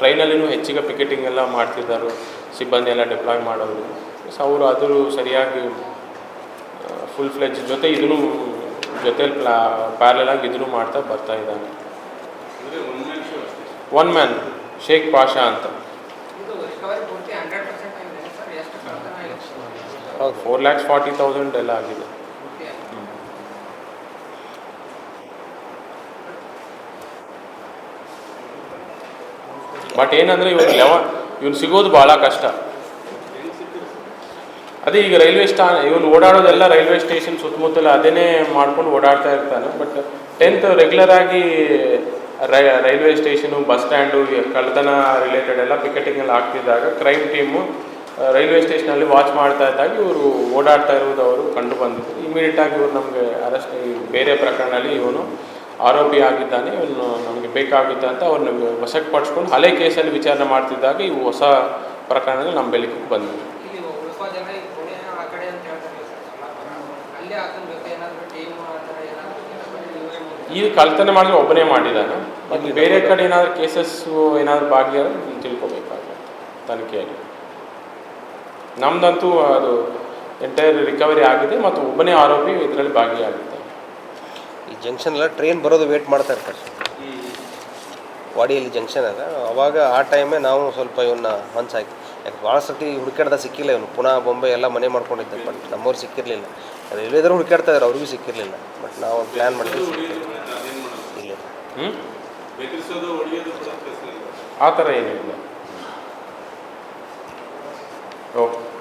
ಟ್ರೈನಲ್ಲಿನೂ ಹೆಚ್ಚಿಗೆ ಪಿಕೆಟಿಂಗ್ ಎಲ್ಲ ಮಾಡ್ತಿದ್ದಾರೆ ಸಿಬ್ಬಂದಿ ಎಲ್ಲ ಡಿಪ್ಲಾಯ್ ಮಾಡೋದು ಸೊ ಅವರು ಅದರೂ ಸರಿಯಾಗಿ ಫುಲ್ ಫ್ಲೆಜ್ ಜೊತೆ ಇದನ್ನು ಜೊತೆಲಿ ಪ್ಲಾ ಪ್ಯಾರಲ್ ಆಗಿ ಇದನ್ನು ಮಾಡ್ತಾ ಬರ್ತಾ ಇದ್ದಾನೆ ಒನ್ ಮ್ಯಾನ್ ಶೇಖ್ ಪಾಷಾ ಅಂತ. ಇದು ರಿಕವರಿ ಪೂರ್ತಿ ಹಂಡ್ರೆಡ್ ಪರ್ಸೆಂಟ್ ಆಗಿದೆ ಸರ್ ಎಷ್ಟು ಕಳ್ತನ ಆಗಿದೆ? ಹೌದು ಫೋರ್ ಲ್ಯಾಕ್ಸ್ ಫಾರ್ಟಿ ತೌಸಂಡ್ ಎಲ್ಲ ಆಗಿದೆ. ಬಟ್ ಏನಂದರೆ ಇವಾಗ ಲೆವ ಇವ್ನು ಸಿಗೋದು ಭಾಳ ಕಷ್ಟ. ಅದೇ ಈಗ ರೈಲ್ವೆ ಸ್ಟಾ, ಇವನು ಓಡಾಡೋದೆಲ್ಲ ರೈಲ್ವೆ ಸ್ಟೇಷನ್ ಸುತ್ತಮುತ್ತಲ ಅದೇನೇ ಮಾಡ್ಕೊಂಡು ಓಡಾಡ್ತಾ ಇರ್ತಾನೆ. ಬಟ್ ಟೆಂತ್ ರೆಗ್ಯುಲರ್ ಆಗಿ ರೈಲ್ವೆ ಸ್ಟೇಷನು ಬಸ್ ಸ್ಟ್ಯಾಂಡು ಕಳ್ಳತನ ರಿಲೇಟೆಡ್ ಎಲ್ಲ ಪಿಕೆಟಿಂಗ್ ಎಲ್ಲ ಆಗ್ತಿದ್ದಾಗ ಕ್ರೈಮ್ ಟೀಮು ರೈಲ್ವೆ ಸ್ಟೇಷನಲ್ಲಿ ವಾಚ್ ಮಾಡ್ತಾ ಇದ್ದಾಗ ಇವರು ಓಡಾಡ್ತಾ ಇರುವುದು ಅವರು ಕಂಡು ಇಮಿಡಿಯೇಟ್ ಆಗಿ ಇವರು ನಮಗೆ ಅರೆಸ್ಟ್ ಬೇರೆ ಪ್ರಕರಣದಲ್ಲಿ ಇವನು ಆರೋಪಿ ಆಗಿದ್ದಾನೆ ಇವನು ನಮಗೆ ಬೇಕಾಗುತ್ತೆ ಅಂತ ಅವ್ರನ್ನ ವಶಕ್ಕೆ ಪಡಿಸ್ಕೊಂಡು ಹಳೆ ಕೇಸಲ್ಲಿ ವಿಚಾರಣೆ ಮಾಡ್ತಿದ್ದಾಗ ಇವು ಹೊಸ ಪ್ರಕರಣಗಳು ನಮ್ಮ ಬೆಳಕಿಗೆ ಬಂದಿವೆ. ಇಲ್ಲಿ ಉಳ್ಕೋ ಜನ ಈ ಕಳ್ತನ ಮಾಡಿದ್ರೆ ಒಬ್ಬನೇ ಮಾಡಿದ್ದಾನೆ. ಮತ್ತು ಬೇರೆ ಕಡೆ ಏನಾದರೂ ಕೇಸಸ್ಸು ಏನಾದರೂ ಭಾಗಿಯಾದ್ರೆ ತಿಳ್ಕೊಬೇಕಾಗುತ್ತೆ. ತನಿಖೆಯಲ್ಲಿ. ನಮ್ದಂತೂ ಅದು ಎಂಟೈರ್ ರಿಕವರಿ ಆಗಿದೆ ಮತ್ತು ಒಬ್ಬನೇ ಆರೋಪಿ ಇದರಲ್ಲಿ ಭಾಗಿಯಾಗಿದ್ದಾನೆ. ಈ ಜಂಕ್ಷನ್ ಎಲ್ಲ ಟ್ರೈನ್ ಬರೋದು ವೇಟ್ ಮಾಡ್ತಾ ಇರ್ತಾರೆ. ವಾಡಿಯಲ್ಲಿ ಜಂಕ್ಷನ್ ಅದ. ಅವಾಗ ಆ ಟೈಮೇ ನಾವು ಸ್ವಲ್ಪ ಇವನ್ನ ಮನ್ಸು ಹಾಕಿ. ಯಾಕೆ ಭಾಳ ಸರ್ತಿ ಹುಡುಕಾಡ್ದ ಸಿಕ್ಕಿಲ್ಲ ಇವನು. ಪುನಃ ಬೊಂಬೆ ಎಲ್ಲ ಮನೆ ಮಾಡ್ಕೊಂಡಿದ್ದೆ ಬಟ್ ನಮ್ಮವ್ರು ಸಿಕ್ಕಿರಲಿಲ್ಲ. ರೈಲ್ವೇದ್ರು ಹುಡುಕಾಡ್ತಾ ಇದ್ದಾರೆ ಅವ್ರಿಗೂ ಸಿಕ್ಕಿರಲಿಲ್ಲ. ಬಟ್ ನಾವು ಪ್ಲ್ಯಾನ್ ಮಾಡಿದ್ವಿ ಇಲ್ಲ. ಆ ಥರ ಏನಿಲ್ಲ. ಓಕೆ.